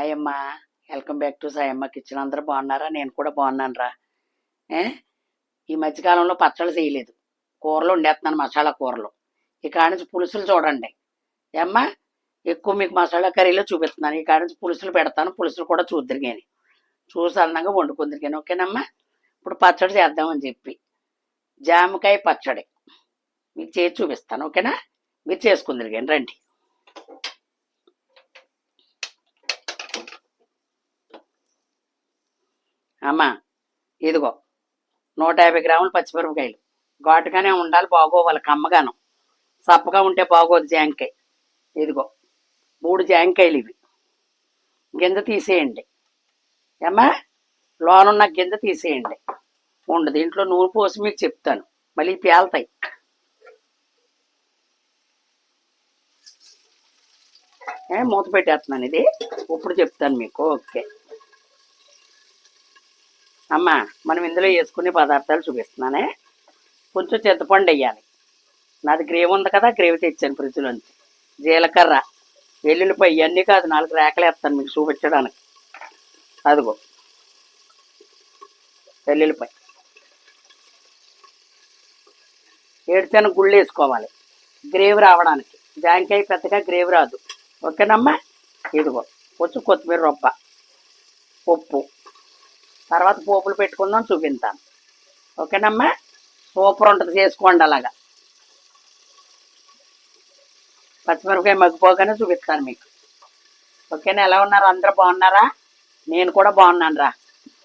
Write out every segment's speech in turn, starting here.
Hi అమ్మా welcome back to Sayamma kitchen అందరూ బాగున్నారా? నేను కూడా బాగున్నాను రా ఈ మధ్యకాలంలో పచ్చళ్ళు చేయలేదు. కూరలు వండేస్తున్నాను మసాలా కూరలు. ఈ కాడ నుంచి పులుసులు చూడండి. ఏమ్మా? ఎక్కువ మీకు మసాలా కర్రీలో చూపిస్తున్నాను. ఈ కాడ నుంచి పులుసులు పెడతాను. పులుసులు కూడా చూద్దరిగాని చూసి అందంగా వండుకుందరిగాని ఓకేనమ్మా? ఇప్పుడు పచ్చడి చేద్దామని చెప్పి. జామకాయ పచ్చడి. మీకు చేసి చూపిస్తాను. ఓకేనా? మీరు చేసుకుందిరిగాని రండి. అమ్మా ఇదిగో నూట యాభై గ్రాములు పచ్చిమిరపకాయలు. ఘాటుగానే ఉండాలి బాగోవాలి కమ్మగాను. సప్పగా ఉంటే బాగోదు జాంకాయ. ఇదిగో మూడు జాంకాయలు ఇవి. గింజ తీసేయండి. ఏమ్మా లోనున్న గింజ తీసేయండి. ఉండు దీంట్లో నూనె పోసి మీకు చెప్తాను. మళ్ళీ పేలుతాయి. ఏ మూత పెట్టేస్తున్నాను ఇది. ఇప్పుడు చెప్తాను మీకు. ఓకే. అమ్మా మనం ఇందులో వేసుకునే పదార్థాలు చూపిస్తున్నానే. కొంచెం చింతపండు వేయాలి. నాది గ్రేవీ ఉంది కదా గ్రేవీ తెచ్చాను ఫ్రిడ్జ్లోంచి జీలకర్ర వెల్లుల్లిపాయ ఇవన్నీ కాదు నాలుగు రేకలు వేస్తాను మీకు చూపించడానికి. అదిగో వెల్లుల్లిపాయ. ఏడుచన గుళ్ళు వేసుకోవాలి. గ్రేవీ రావడానికి. జాంకాయ పెద్దగా గ్రేవీ రాదు. ఓకేనమ్మా? ఇదిగో కొంచెం కొత్తిమీర రొప్ప ఉప్పు. తర్వాత పోపులు పెట్టుకుందాం చూపిస్తాను. ఓకేనమ్మా? సూపర్ ఉంటుంది చేసుకోండి అలాగా. పచ్చిమిరపకాయ మగ్గిపోగానే చూపిస్తాను మీకు. ఓకేనా? ఎలా ఉన్నారు? అందరూ బాగున్నారా? నేను కూడా బాగున్నాను రా.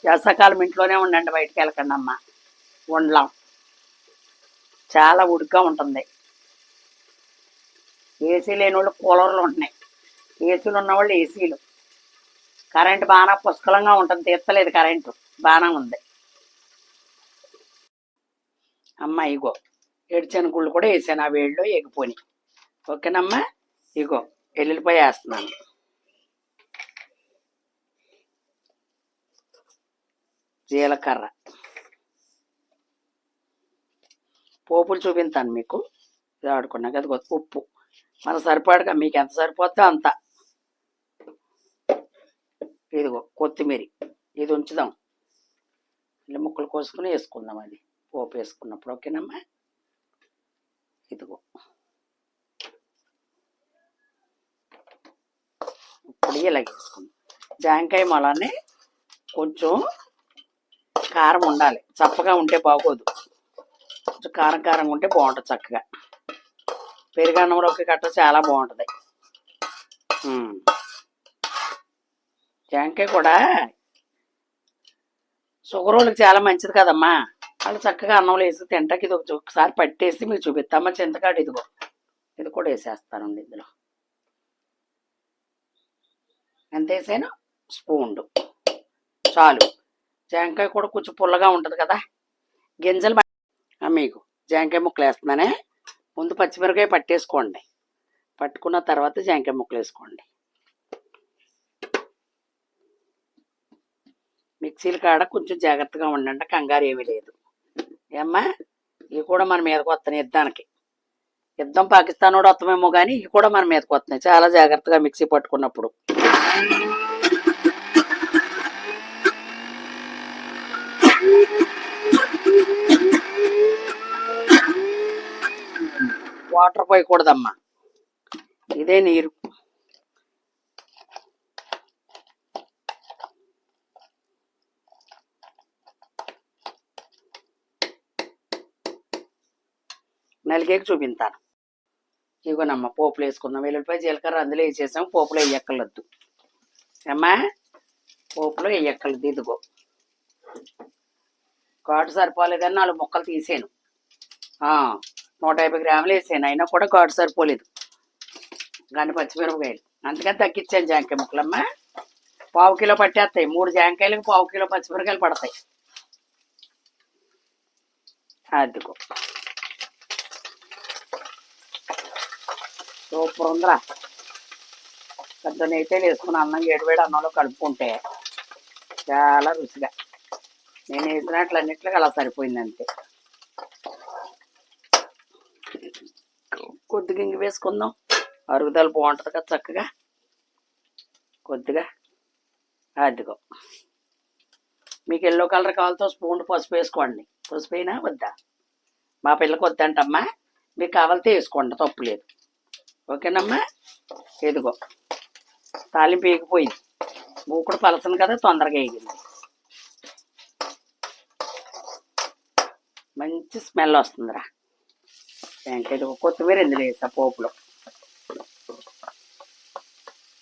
వేసవకాలం ఇంట్లోనే ఉండండి బయటికి వెళ్ళకండి అమ్మ. ఉండలాం. చాలా ఉడుగ్గా ఉంటుంది. ఏసీ లేని వాళ్ళు కూలర్లు ఉంటున్నాయి. ఏసీలు ఉన్న వాళ్ళు ఏసీలు. కరెంట్ బాగా పుష్కలంగా ఉంటుంది తీర్చలేదు కరెంటు. బాగానే ఉంది. అమ్మ ఇగో ఏడుచని గుళ్ళు కూడా వేసాను ఆ వేడిలో ఎగిపోని ఓకేనమ్మా? ఇగో ఎల్లుల్లిపాయ వేస్తున్నాను. జీలకర్ర. పోపులు చూపించాను మీకు. ఇది ఆడుకున్నాక అది ఉప్పు. మన సరిపడగా మీకు ఎంత సరిపోద్దో అంత. ఇదిగో కొత్తిమీర. ఇది ఉంచుదాం. ఇలా ముక్కలు కోసుకుని వేసుకుందాం అది. పోపు వేసుకున్నప్పుడు ఓకేనమ్మా? ఇదిగో. ఇప్పుడు ఇలాగ వేసుకుందాం. జాంకాయ మొలాన్ని కొంచెం కారం ఉండాలి. చప్పగా ఉంటే బాగోదు. కొంచెం కారం కారంగా ఉంటే బాగుంటుంది చక్కగా. పెరుగన్నంలోకి గట్ట చాలా బాగుంటుంది. జాంకాయ కూడా షుగర్ వాళ్ళకి చాలా మంచిది కదమ్మా. వాళ్ళు చక్కగా అన్నంలో వేసి తింటాకి ఇది ఒకసారి పట్టేసి మీకు చూపిస్తామా చింతకాడు ఇదిగో. ఇది కూడా వేసేస్తానండి ఇందులో. ఎంత వేసాను? స్పూన్ చాలు. జాంకాయ కూడా కొంచెం పుల్లగా ఉంటుంది కదా. గింజలు మీకు జాంకాయ ముక్కలు వేస్తున్నానే. ముందు పచ్చిమిరకాయ పట్టేసుకోండి. పట్టుకున్న తర్వాత జాంకాయ ముక్కలు వేసుకోండి. మిక్సీల కాడ కొంచెం జాగ్రత్తగా ఉండండి కంగారు ఏమీ లేదు. ఏమ్మా? ఇవి కూడా మన మీదకి వస్తున్నాయి యుద్ధానికి యుద్ధం పాకిస్తాన్ కూడా వస్తామేమో కానీ ఇవి కూడా మన మీదకి వస్తున్నాయి. చాలా జాగ్రత్తగా మిక్సీ పట్టుకున్నప్పుడు. వాటర్ పోయకూడదమ్మా. ఇదే నీరు. నలిగేకి చూపించాను ఇగోనమ్మా పోపులు వేసుకుందాం. వెల్లుల్లిపాయ జీలకర్ర అందులో వేసేసాం. పోపులో వేయక్కర్లొద్దు అమ్మా పోపులో వేయక్కర్లేదు. ఇదిగో. ఘాటు సరిపోలేదని నాలుగు ముక్కలు తీసాను. నూట యాభై గ్రాములు వేసాను. అయినా కూడా ఘాటు సరిపోలేదు. కానీ పచ్చిమిరపకాయలు. అందుకని తగ్గించాను జాంకాయ ముక్కలమ్మా. పావు కిలో పట్టేస్తాయి. మూడు జాంకాయలకు పావు కిలో పచ్చిమిరకాయలు పడతాయి. అదిగో. సూపర్ ఉందిరా. పెద్ద నెయ్యితేలు వేసుకుని అన్నం ఏడువేడి అన్నంలో కలుపుకుంటే చాలా రుచిగా. నేను వేసినట్లు అన్నిట్లకి అలా సరిపోయింది అంతే. కొద్దిగా ఇంగి వేసుకుందాం. అరుగుదల బాగుంటుంది కదా చక్కగా. కొద్దిగా. అదిగో. మీకు ఎల్లో కలర్ కావాలతో స్పూన్ పసుపు వేసుకోండి. పసుపు అయినా వద్దా? మా పిల్లకి వద్దంటమ్మా. మీకు కావాలితే వేసుకోండి తప్పు లేదు. ఓకేనమ్మా? ఇదిగో. తాలింపు వేగిపోయింది. మూకుడు పలసను కదా తొందరగా వేగింది మంచి స్మెల్ వస్తుందిరా. ఇంకా కొత్తిమీర ఇందులో వేసా పోపులో?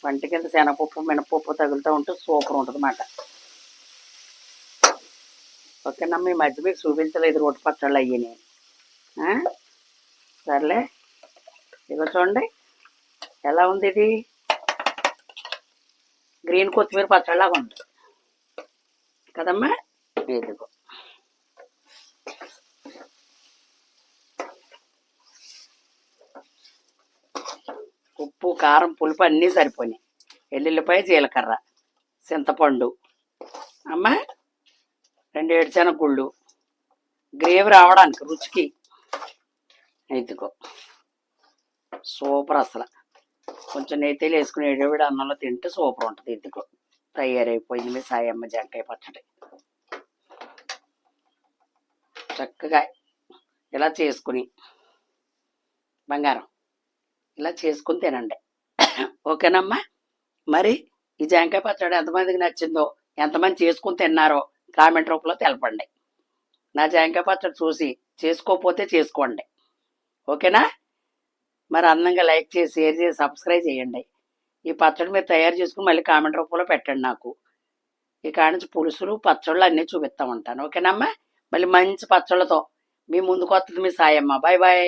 వంట కింద శనగపప్పు మినపప్పు తగులుతూ ఉంటే సూపర్ ఉంటుంది అన్నమాట. ఓకేనమ్మా ఈ మధ్య మీకు చూపించలేదు రోడ్డు పచ్చళ్ళు అయ్యి నేను. సర్లే. ఇదిగో చూడండి. ఎలా ఉంది ఇది? గ్రీన్ కొత్తిమీర పచ్చడిలాగా ఉంది. కదమ్మా? ఇదిగో. ఉప్పు కారం పులుపు అన్నీ సరిపోయినాయి. ఎల్లుల్లిపాయ జీలకర్ర చింతపండు. అమ్మా? రెండు ఏడుచెనగ గుళ్ళు. గ్రేవీ రావడానికి రుచికి. ఇదిగో. సూపర్ అసలు. కొంచెం నెయ్యిలు వేసుకుని ఏడేవిడ అన్నంలో తింటే సూపర్ ఉంటుంది ఇదిగో తయారైపోయింది మీ సాయమ్మ జంకాయ పచ్చడి. చక్కగా ఇలా చేసుకుని బంగారం ఇలా చేసుకుని తినండి. ఓకేనమ్మా? మరి ఈ జాంకాయ పచ్చడి ఎంతమందికి నచ్చిందో ఎంతమంది చేసుకుని తిన్నారో కామెంట్ రూపంలో తెలపండి. నా జాంకాయ పచ్చడి చూసి చేసుకోకపోతే చేసుకోండి. ఓకేనా? మరి అందంగా లైక్ చేసి షేర్ చేసి సబ్స్క్రైబ్ చేయండి. ఈ పచ్చడి మీరు తయారు చేసుకుని మళ్ళీ కామెంట్ రూపంలో పెట్టండి నాకు. ఈ నుంచి పులుసులు పచ్చళ్ళు అన్నీ చూపిస్తా ఉంటాను ఓకేనమ్మా? మళ్ళీ మంచి పచ్చళ్ళతో మీ ముందుకు వస్తుంది మీ సాయమ్మ. Bye bye.